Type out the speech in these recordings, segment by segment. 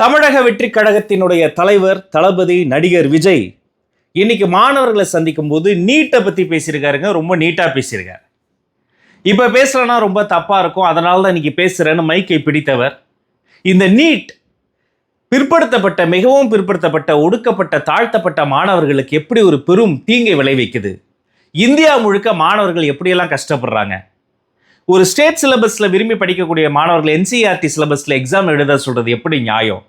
தமிழக வெற்றி கழகத்தினுடைய தலைவர் தளபதி நடிகர் விஜய் இன்னைக்கு மாணவர்களை சந்திக்கும் போது நீட்டை பத்தி பேசியிருக்காருங்க ரொம்ப நீட்டா பேசியிருக்காரு. இப்ப பேசலன்னா ரொம்ப தப்பா இருக்கும் அதனால தான் இன்னைக்கு பேசுறேன்னு மைக்கை பிடித்தவர். இந்த நீட் பிற்படுத்தப்பட்ட மிகவும் பிற்படுத்தப்பட்ட ஒடுக்கப்பட்ட தாழ்த்தப்பட்ட மாணவர்களுக்கு எப்படி ஒரு பெரும் தீங்கை விளைவிக்குது? இந்தியா முழுக்க மாணவர்கள் எப்படியெல்லாம் கஷ்டப்படுறாங்க? ஒரு ஸ்டேட் சிலபஸில் விரும்பி படிக்கக்கூடிய மாணவர்கள் என்சிஆர்டி சிலபஸில் எக்ஸாம் எழுத சொல்கிறது எப்படி நியாயம்?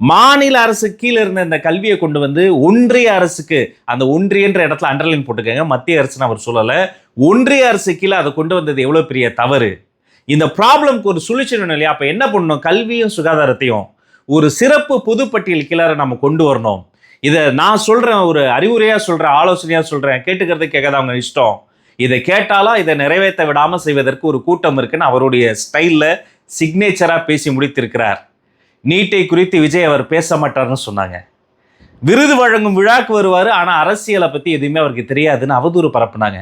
மாநில அரசு கீழே இருந்த இந்த கல்வியை கொண்டு வந்து ஒன்றிய அரசுக்கு அந்த ஒன்றியன்ற இடத்துல அண்டர்லைன் போட்டுக்கோங்க. மத்திய அரசுன்னு அவர் சொல்லலை. ஒன்றிய அரசு கீழே அதை கொண்டு வந்தது எவ்வளோ பெரிய தவறு? இந்த ப்ராப்ளம்க்கு ஒரு சொல்யூஷன் வேணும் இல்லையா? அப்போ என்ன பண்ணணும்? கல்வியும் சுகாதாரத்தையும் ஒரு சிறப்பு பொதுப்பட்டியல் கீழே நம்ம கொண்டு வரணும். இதை நான் சொல்கிறேன் ஒரு அறிவுரையாக சொல்கிறேன் ஆலோசனையாக சொல்கிறேன் கேட்டுக்கிறது கேட்காத அவங்க இஷ்டம். இதை கேட்டாலும் இதை நிறைவேற்ற விடாமல் செய்வதற்கு ஒரு கூட்டம் இருக்குன்னு அவருடைய ஸ்டைலில் சிக்னேச்சராக பேசி முடித்திருக்கிறார். நீட்டை குறித்து விஜய் அவர் பேச மாட்டார்னு சொன்னாங்க. விருது வழங்கும் விழாக்கு வருவார் ஆனால் அரசியலை பற்றி எதுவுமே அவருக்கு தெரியாதுன்னு அவதூறு பரப்புனாங்க.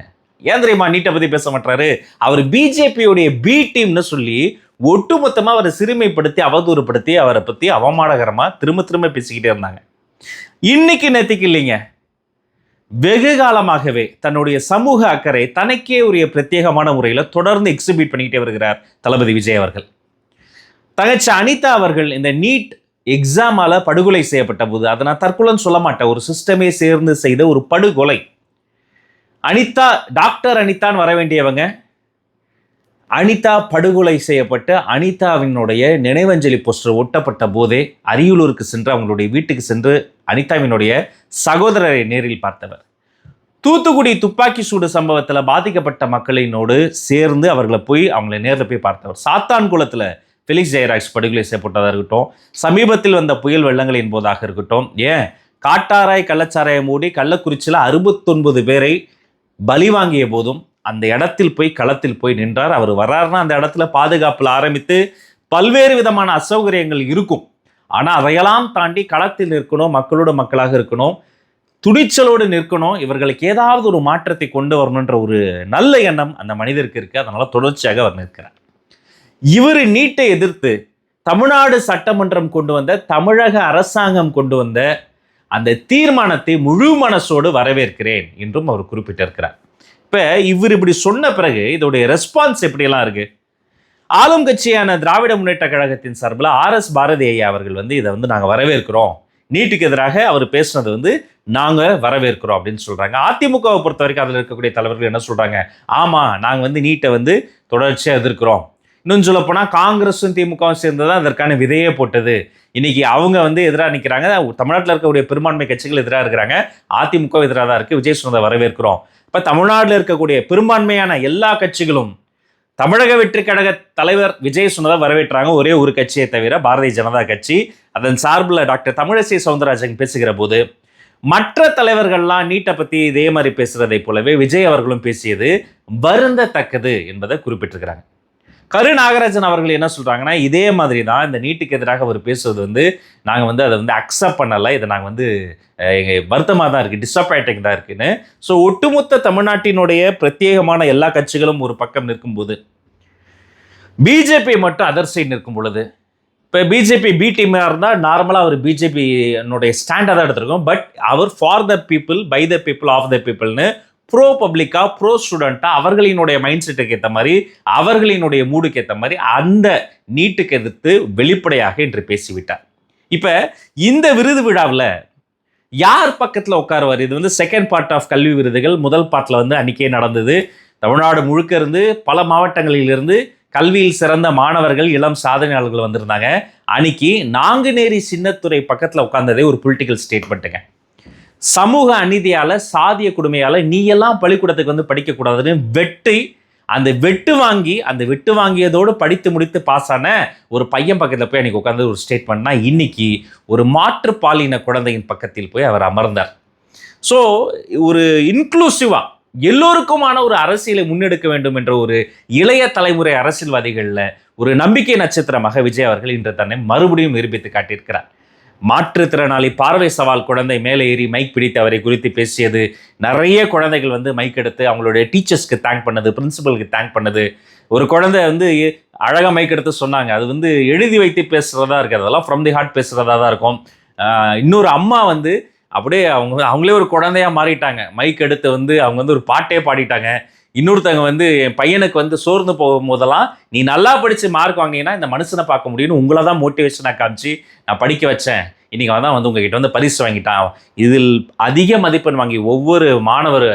ஏன் தெரியுமா நீட்டை பற்றி பேச மாட்டாரு? அவர் பிஜேபியுடைய பி டீம்னு சொல்லி ஒட்டுமொத்தமாக அவரை சிறுமைப்படுத்தி அவதூறுப்படுத்தி அவரை பற்றி அவமானகரமாக திரும்ப திரும்ப பேசிக்கிட்டே இருந்தாங்க. இன்னைக்கு நேத்திக்கு இல்லைங்க. வெகு காலமாகவே தன்னுடைய சமூக அக்கறை தனக்கே உரிய பிரத்யேகமான முறையில் தொடர்ந்து எக்ஸிபிட் பண்ணிக்கிட்டே வருகிறார் தளபதி விஜய் அவர்கள். தகச்ச அனிதா அவர்கள் இந்த நீட் எக்ஸாமால் படுகொலை செய்யப்பட்ட போது அதை நான் தற்கொலைன்னு சொல்ல மாட்டேன். ஒரு சிஸ்டமே சேர்ந்து செய்த ஒரு படுகொலை. அனிதா டாக்டர் அனிதான் வர வேண்டியவங்க அனிதா படுகொலை செய்யப்பட்ட அனிதாவினுடைய நினைவஞ்சலி போஸ்டர் ஒட்டப்பட்ட போதே அரியலூருக்கு சென்று அவங்களுடைய வீட்டுக்கு சென்று அனிதாவினுடைய சகோதரரை நேரில் பார்த்தவர். தூத்துக்குடி துப்பாக்கி சூடு சம்பவத்தில் பாதிக்கப்பட்ட மக்களினோடு சேர்ந்து அவர்களை போய் அவங்களை நேரில் போய் பார்த்தவர். சாத்தான்குளத்தில் ஃபெலிக்ஸ் ஜெயராஜ் படுகொலை செய்யப்பட்டதாக இருக்கட்டும் சமீபத்தில் வந்த புயல் வெள்ளங்களின் போதாக இருக்கட்டும் ஏன்? காட்டாராய் கள்ளச்சாராயை மூடி கள்ளக்குறிச்சியில் அறுபத்தொன்பது பேரை பலி வாங்கிய போதும் அந்த இடத்தில் போய் களத்தில் போய் நின்றார். அவர் வர்றாருன்னா அந்த இடத்துல பாதுகாப்பில் ஆரம்பித்து பல்வேறு விதமான அசௌகரியங்கள் இருக்கும். ஆனால் அதையெல்லாம் தாண்டி களத்தில் நிற்கணும் மக்களோட மக்களாக இருக்கணும் துணிச்சலோடு நிற்கணும் இவர்களுக்கு ஏதாவது ஒரு மாற்றத்தை கொண்டு வரணுன்ற ஒரு நல்ல எண்ணம் அந்த மனிதருக்கு இருக்குது அதனால் தொடர்ச்சியாக அவர் நிற்கிறார். இவர் நீட்டை எதிர்த்து தமிழ்நாடு சட்டமன்றம் கொண்டு வந்த தமிழக அரசாங்கம் கொண்டு வந்த அந்த தீர்மானத்தை முழு மனசோடு வரவேற்கிறேன் என்றும் அவர் குறிப்பிட்டிருக்கிறார். இப்போ இவர் இப்படி சொன்ன பிறகு இதோடைய ரெஸ்பான்ஸ் எப்படியெல்லாம் இருக்கு? ஆளும் கட்சியான திராவிட முன்னேற்ற கழகத்தின் சார்பில் ஆர் எஸ் பாரதி ஐயா அவர்கள் வந்து இதை வந்து நாங்கள் வரவேற்கிறோம். நீட்டுக்கு எதிராக அவர் பேசுனது வந்து நாங்கள் வரவேற்கிறோம் அப்படின்னு சொல்கிறாங்க அதிமுகவை பொறுத்த வரைக்கும் அதில் இருக்கக்கூடிய தலைவர்கள் என்ன சொல்கிறாங்க ஆமாம் நாங்கள் வந்து நீட்டை வந்து தொடர்ச்சியாக எதிர்க்கிறோம். இன்னும் சொல்ல போனால் காங்கிரஸும் திமுகவும் சேர்ந்து தான் அதற்கான விதையே போட்டது. இன்னைக்கு அவங்க வந்து எதிராக நிற்கிறாங்க தமிழ்நாட்டில் இருக்கக்கூடிய பெரும்பான்மை கட்சிகள் எதிராக இருக்கிறாங்க. அதிமுக எதிராக தான் இருக்குது விஜய் சொன்னதை வரவேற்கிறோம். இப்போ தமிழ்நாட்டில் இருக்கக்கூடிய பெரும்பான்மையான எல்லா கட்சிகளும் தமிழக வெற்றி கழக தலைவர் விஜய் சொன்னதை வரவேற்றாங்க. ஒரே ஒரு கட்சியை தவிர பாரதிய ஜனதா கட்சி. அதன் சார்பில் டாக்டர் தமிழிசை சவுந்தரராஜன் பேசுகிற போது மற்ற தலைவர்கள்லாம் நீட்டை பற்றி இதே மாதிரி பேசுகிறதை போலவே விஜய் அவர்களும் பேசியது வருந்தத்தக்கது என்பதை குறிப்பிட்டிருக்கிறாங்க. கரு நாகராஜன் அவர்கள் என்ன சொல்கிறாங்கன்னா இதே மாதிரி தான் இந்த நீட்டுக்கு எதிராக அவர் பேசுவது வந்து நாங்கள் வந்து அதை வந்து அக்செப்ட் பண்ணலை. இதை நாங்கள் வந்து எங்கள் வருத்தமாக தான் இருக்குது டிஸப்பாயிண்டிங் தான் இருக்குன்னு. ஸோ ஒட்டுமொத்த தமிழ்நாட்டினுடைய பிரத்யேகமான எல்லா கட்சிகளும் ஒரு பக்கம் நிற்கும்போது பிஜேபி மட்டும் அதர் சைடு நிற்கும் பொழுது இப்போ பிஜேபி பி டீமாக இருந்தால் நார்மலாக அவர் பிஜேபி என்னுடைய ஸ்டாண்டாக தான் எடுத்திருக்கோம். But our for the people by the people of the பீப்புள்னு bro பப்ளிக்காக ப்ரோ ஸ்டூடெண்ட்டாக அவர்களினுடைய மைண்ட் செட்டுக்கு ஏற்ற மாதிரி அவர்களினுடைய மூடுக்கு ஏற்ற மாதிரி அந்த நீட்டுக்கு எதிர்த்து வெளிப்படையாக இன்று பேசிவிட்டார். இப்போ இந்த விருது விழாவில் யார் பக்கத்தில் உட்காருவார்? இது வந்து செகண்ட் பார்ட் ஆஃப் கல்வி விருதுகள். முதல் பார்ட்டில் வந்து அன்றைக்கே நடந்தது. தமிழ்நாடு முழுக்க இருந்து பல மாவட்டங்களிலிருந்து கல்வியில் சிறந்த மாணவர்கள் இளம் சாதனையாளர்கள் வந்திருந்தாங்க. அன்னைக்கு நாங்குநேரி சின்னத்துறை பக்கத்தில் உட்கார்ந்ததே ஒரு பொலிட்டிக்கல் ஸ்டேட்மெண்ட்டுங்க சமூக அநீதியால் சாதிய கொடுமையால் நீ எல்லாம் பள்ளிக்கூடத்துக்கு வந்து படிக்கக்கூடாதுன்னு வெட்டி அந்த வெட்டு வாங்கி அந்த வெட்டு வாங்கியதோடு படித்து முடித்து பாஸ் ஆன ஒரு பையன் பக்கத்தில் போய் அன்றைக்கி உட்காந்து ஒரு ஸ்டேட்மெண்ட்னா இன்னைக்கு ஒரு மாற்று பாலின குழந்தையின் பக்கத்தில் போய் அவர் அமர்ந்தார். ஸோ ஒரு இன்க்ளூசிவாக எல்லோருக்குமான ஒரு அரசியலை முன்னெடுக்க வேண்டும் என்ற ஒரு இளைய தலைமுறை அரசியல்வாதிகளில் ஒரு நம்பிக்கை நட்சத்திரமாக விஜய் அவர்கள் இன்று தன்னை மறுபடியும் நிரூபித்து காட்டியிருக்கிறார். மாற்றுத்திறனாளி பார்வை சவால் குழந்தை மேலே ஏறி மைக் பிடித்து அவரை குறித்து பேசியது. நிறைய குழந்தைகள் வந்து மைக் எடுத்து அவங்களுடைய டீச்சர்ஸ்க்கு தேங்க் பண்ணது பிரின்சிபலுக்கு தேங்க் பண்ணது. ஒரு குழந்தை வந்து அழகாக மைக் எடுத்து சொன்னாங்க. அது வந்து எழுதி வைத்து பேசுகிறதா இருக்காது அதெல்லாம் ஃப்ரம் தி ஹார்ட் பேசுறதா தான் இருக்கும். இன்னொரு அம்மா வந்து அப்படியே அவங்க அவங்களே ஒரு குழந்தையா மாறிட்டாங்க. மைக் எடுத்து வந்து அவங்க வந்து ஒரு பாட்டே பாடிட்டாங்க. இன்னொருத்தவங்க வந்து என் பையனுக்கு வந்து சோர்ந்து போகும் போதெல்லாம் நீ நல்லா படித்து மார்க் வாங்கினா இந்த மனுஷனை பார்க்க முடியும்னு உங்களை தான் மோட்டிவேஷனாக காமிச்சு நான் படிக்க வச்சேன். இன்னைக்கு அவன் தான் வந்து உங்ககிட்ட வந்து பரிசு வாங்கிட்டான். இதில் அதிக மதிப்பெண் வாங்கி ஒவ்வொரு மாணவர்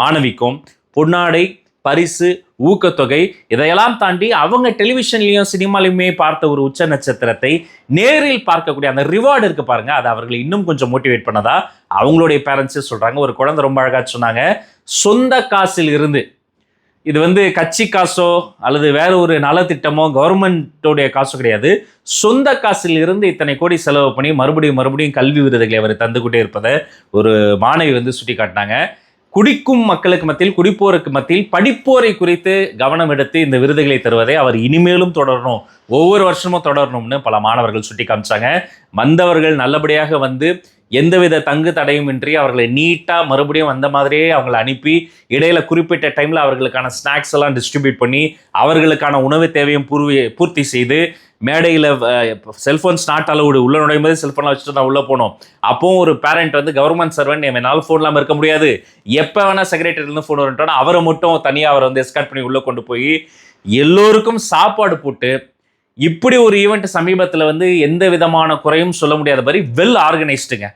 மாணவிக்கும் பொன்னாடை பரிசு ஊக்கத்தொகை இதையெல்லாம் தாண்டி அவங்க டெலிவிஷன்லையும் சினிமாலையுமே பார்த்த ஒரு உச்ச நட்சத்திரத்தை நேரில் பார்க்கக்கூடிய அந்த ரிவார்டு இருக்கு பாருங்க அது அவர்களை இன்னும் கொஞ்சம் மோட்டிவேட் பண்ணதா அவங்களுடைய பேரண்ட்ஸே சொல்கிறாங்க ஒரு குழந்தை ரொம்ப அழகாக சொன்னாங்க சொந்த காசில் இருந்து இது வந்து கட்சி காசோ அல்லது வேற ஒரு நலத்திட்டமோ கவர்மெண்ட்டோடைய காசோ கிடையாது. சொந்த காசில் இருந்து இத்தனை கோடி செலவு பண்ணி மறுபடியும் மறுபடியும் கல்வி விருதுகளை அவர் தந்துக்கிட்டே இருப்பதை ஒரு மாணவி வந்து சுட்டி காட்டினாங்க குடிக்கும் மக்களுக்கு மத்தியில் குடிப்போருக்கு மத்தியில் படிப்போரை குறித்து கவனம் எடுத்து இந்த விருதுகளை தருவதை அவர் இனிமேலும் தொடரணும் ஒவ்வொரு வருஷமும் தொடரணும்னு பல மாணவர்கள் சுட்டி காமிச்சாங்க வந்தவர்கள் நல்லபடியாக வந்து எந்தவித தங்கு தடையுமின்றி அவர்களை நீட்டாக மறுபடியும் வந்த மாதிரியே அவங்களை அனுப்பி இடையில குறிப்பிட்ட டைமில் அவர்களுக்கான ஸ்நாக்ஸ் எல்லாம் டிஸ்ட்ரிபியூட் பண்ணி அவர்களுக்கான உணவு தேவையும் பூர்வி பூர்த்தி செய்து மேடையில் செல்ஃபோன்ஸ் நாட் அலவுடு உள்ள நுழையும் போது செல்ஃபோன்லாம் வச்சுட்டு தான் உள்ளே போனோம். அப்போவும் ஒரு பேரண்ட் வந்து கவர்மெண்ட் சர்வெண்ட் என்னால் ஃபோன் இல்லாமல் இருக்க முடியாது. எப்போ வேணால் செக்ரட்டரியிலேருந்து ஃபோன் வரட்டோன்னா அவரை மட்டும் தனியாக அவரை வந்து எஸ்கார்ட் பண்ணி உள்ளே கொண்டு போய் எல்லோருக்கும் சாப்பாடு போட்டு இப்படி ஒரு ஈவெண்ட் சமீபத்தில் வந்து எந்த விதமான குறையும் சொல்ல முடியாத மாதிரி வெல் ஆர்கனைஸ்டுங்க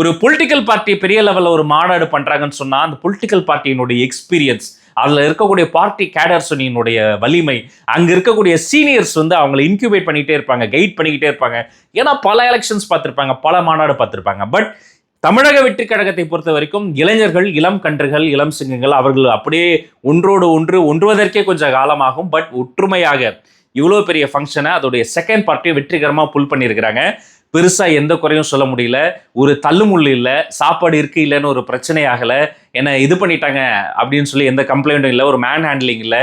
ஒரு பொலிட்டிக்கல் பார்ட்டி பெரிய லெவலில் ஒரு மாநாடு பண்ணுறாங்கன்னு சொன்னால் அந்த பொலிட்டிக்கல் பார்ட்டியினுடைய எக்ஸ்பீரியன்ஸ் அதில் இருக்கக்கூடிய பார்ட்டி கேடர்ஸனினுடைய வலிமை அங்கே இருக்கக்கூடிய சீனியர்ஸ் வந்து அவங்களை இன்க்யூபேட் பண்ணிகிட்டே இருப்பாங்க கைட் பண்ணிக்கிட்டே இருப்பாங்க. ஏன்னா பல எலெக்ஷன்ஸ் பார்த்துருப்பாங்க பல மாநாடு பார்த்துருப்பாங்க. பட் தமிழக வெற்றி கழகத்தை பொறுத்த வரைக்கும் இளைஞர்கள் இளம் கன்றுகள் இளம் சிங்கங்கள் அவர்கள் அப்படியே ஒன்றோடு ஒன்று ஒன்றுவதற்கே கொஞ்சம் காலமாகும். பட் ஒற்றுமையாக இவ்வளோ பெரிய ஃபங்க்ஷனை அதோடைய செகண்ட் பார்ட்டியை வெற்றிகரமாக புல் பண்ணியிருக்கிறாங்க. பெருசாக எந்த குறையும் சொல்ல முடியல. ஒரு தள்ளுமுள்ளு இல்லை சாப்பாடு இருக்கு இல்லைன்னு ஒரு பிரச்சனை ஆகலை என்ன இது பண்ணிட்டாங்க அப்படின்னு சொல்லி எந்த கம்ப்ளைண்ட்டும் இல்லை ஒரு மேன் ஹேண்ட்லிங் இல்லை.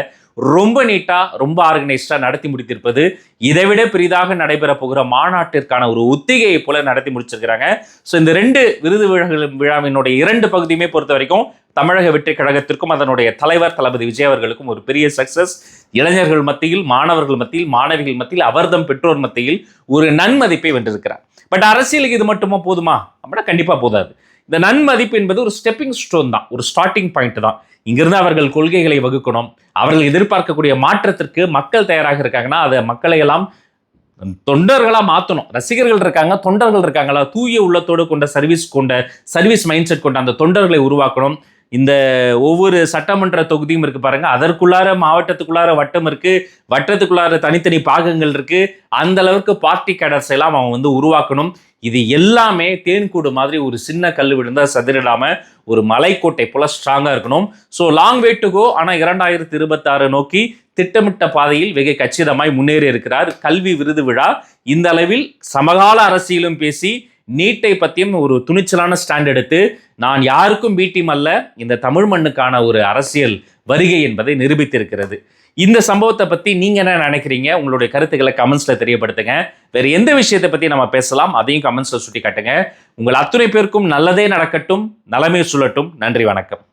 ரொம்ப நீட்டாக ரொம்ப ஆர்கனைஸ்டாக நடத்தி முடித்திருப்பது. இதைவிட பெரிதாக நடைபெற போகிற மாநாட்டிற்கான ஒரு ஒத்திகையை போல நடத்தி முடிச்சிருக்கிறாங்க. ஸோ இந்த ரெண்டு விருது விழாக்கள் விழாவினுடைய இரண்டு பகுதியுமே பொறுத்த வரைக்கும் தமிழக வெற்றி கழகத்திற்கும் அதனுடைய தலைவர் தளபதி விஜய் அவர்களுக்கும் ஒரு பெரிய சக்சஸ் இளைஞர்கள் மத்தியில் மாணவர்கள் மத்தியில் மாணவிகள் மத்தியில் அவர்தம் பெற்றோர் மத்தியில் ஒரு நன்மதிப்பை வென்றிருக்கிறார். பட் அரசியலுக்கு இது மட்டுமா போதுமா? அப்படின்னா கண்டிப்பாக போதாது. இந்த நன்மதிப்பு என்பது ஒரு ஸ்டெப்பிங் ஸ்டோன் தான். ஒரு ஸ்டார்டிங் பாயிண்ட் தான். இங்கிருந்து அவர்கள் கொள்கைகளை வகுக்கணும். அவர்கள் எதிர்பார்க்கக்கூடிய மாற்றத்திற்கு மக்கள் தயாராக இருக்காங்கன்னா அதை மக்களை எல்லாம் தொண்டர்களாக மாற்றணும் ரசிகர்கள் இருக்காங்க தொண்டர்கள் இருக்காங்களா? தூய உள்ளத்தோடு கொண்ட சர்வீஸ் கொண்ட சர்வீஸ் மைண்ட் செட் கொண்ட அந்த தொண்டர்களை உருவாக்கணும். இந்த ஒவ்வொரு சட்டமன்ற தொகுதியும் இருக்கு பாருங்க. அதற்குள்ளார மாவட்டத்துக்குள்ளார வட்டம் இருக்கு. வட்டத்துக்குள்ளார தனித்தனி பாகங்கள் இருக்கு. அந்த அளவுக்கு பார்ட்டி கேடர்ஸ் எல்லாம் அவன் வந்து உருவாக்கணும். இது எல்லாமே தேன்கூடு மாதிரி ஒரு சின்ன கல் விழுந்தா சதுரிடாமல் ஒரு மலைக்கோட்டை போல ஸ்ட்ராங்கா இருக்கணும். So long way to go ஆனால் இரண்டாயிரத்தி இருபத்தாறு நோக்கி திட்டமிட்ட பாதையில் வெகு கச்சிதமாய் முன்னேறி இருக்கிறார் கல்வி விருது விழா. இந்த அளவில் சமகால அரசியலும் பேசி நீட்டை பற்றியும் ஒரு துணிச்சலான ஸ்டாண்ட் எடுத்து நான் யாருக்கும் பி அல்ல இந்த தமிழ் மண்ணுக்கான ஒரு அரசியல் வருகை என்பதை நிரூபித்திருக்கிறது. இந்த சம்பவத்தை பற்றி நீங்கள் என்ன நினைக்கிறீங்க? உங்களுடைய கருத்துக்களை கமெண்ட்ஸில் தெரியப்படுத்துங்க. வேறு எந்த விஷயத்தை பற்றி நம்ம பேசலாம் அதையும் கமெண்ட்ஸில் சுட்டி காட்டுங்க உங்கள் அத்துணை பேருக்கும் நல்லதே நடக்கட்டும் நலமே சுழட்டும். நன்றி வணக்கம்.